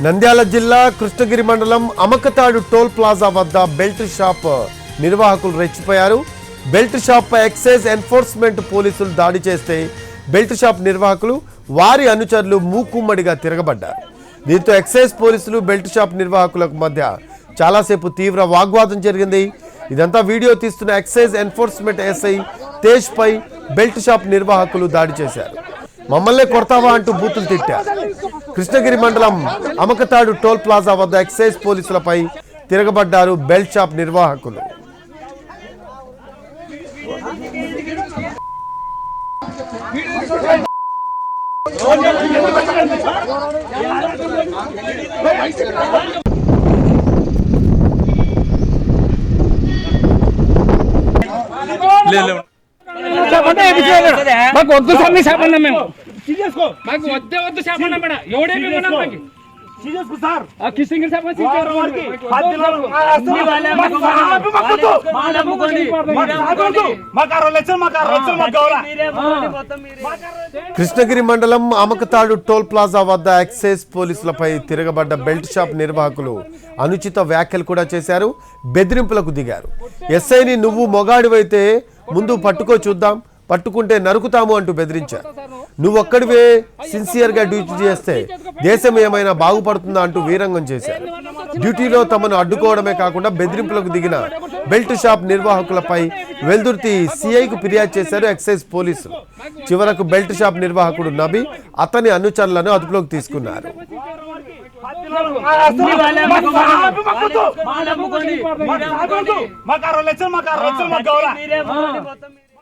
నంద్యాల జిల్లా కృష్ణగిరి మండలం Amakathadu toll plaza వద్ద బెల్ట్ షాప్ నిర్వాహకులు రెచ్చిపోయారు. బెల్ట్ షాప్పై ఎక్సైజ్ ఎన్ఫోర్స్మెంట్ పోలీసులు దాడి చేస్తే బెల్ట్ షాప్ నిర్వాహకులు వారి అనుచరులు మూకుమ్మడిగా తిరగబడ్డారు. దీంతో ఎక్సైజ్ పోలీసులు బెల్ట్ షాప్ నిర్వాహకులకు మధ్య చాలాసేపు తీవ్ర వాగ్వాదం జరిగింది. ఇదంతా వీడియో తీస్తున్న ఎక్సైజ్ ఎన్ఫోర్స్మెంట్ ఎస్ఐ తేజ్ పై బెల్ట్ షాప్ నిర్వాహకులు దాడి చేశారు. మమ్మల్నే కొడతావా అంటూ బూతులు తిట్టారు కృష్ణగిరి మండలం అమకతాడు టోల్ ప్లాజా వద్ద ఎక్సైజ్ పోలీసులపై తిరగబడ్డారు బెల్ట్ షాప్ నిర్వాహకులు. చేయలేరు. మాకు వద్దు సార్ మీ చేపన్నా మాకు వద్దే వద్దు మేడం. ఎవడే. ఆ కిసింగ్ కృష్ణగిరి మండలం అమకతాడు టోల్ ప్లాజా వద్ద ఎక్సైజ్ పోలీసులపై తిరగబడ్డ బెల్ట్ షాప్ నిర్వాహకులు అనుచిత వ్యాఖ్యలు కూడా చేశారు బెదిరింపులకు దిగారు. ఎస్ఐని నువ్వు మొగాడివైతే ముందు పట్టుకో చూద్దాం పట్టుకుంటే నరుకుతాము అంటూ బెదిరించారు. నువ్వు ఒక్కడివే సిన్సియర్గా డ్యూటీ చేస్తే దేశం ఏమైనా బాగుపడుతుందా అంటూ వీరంగం చేశారు డ్యూటీలో తమను అడ్డుకోవడమే కాకుండా బెదిరింపులకు దిగిన బెల్ట్ షాప్ నిర్వాహకులపై వెల్దుర్తి సిఐకు ఫిర్యాదు చేశారు ఎక్సైజ్ పోలీసులు చివరకు బెల్ట్ షాప్ నిర్వాహకుడు నబి అతని అనుచరులను అదుపులోకి తీసుకున్నారు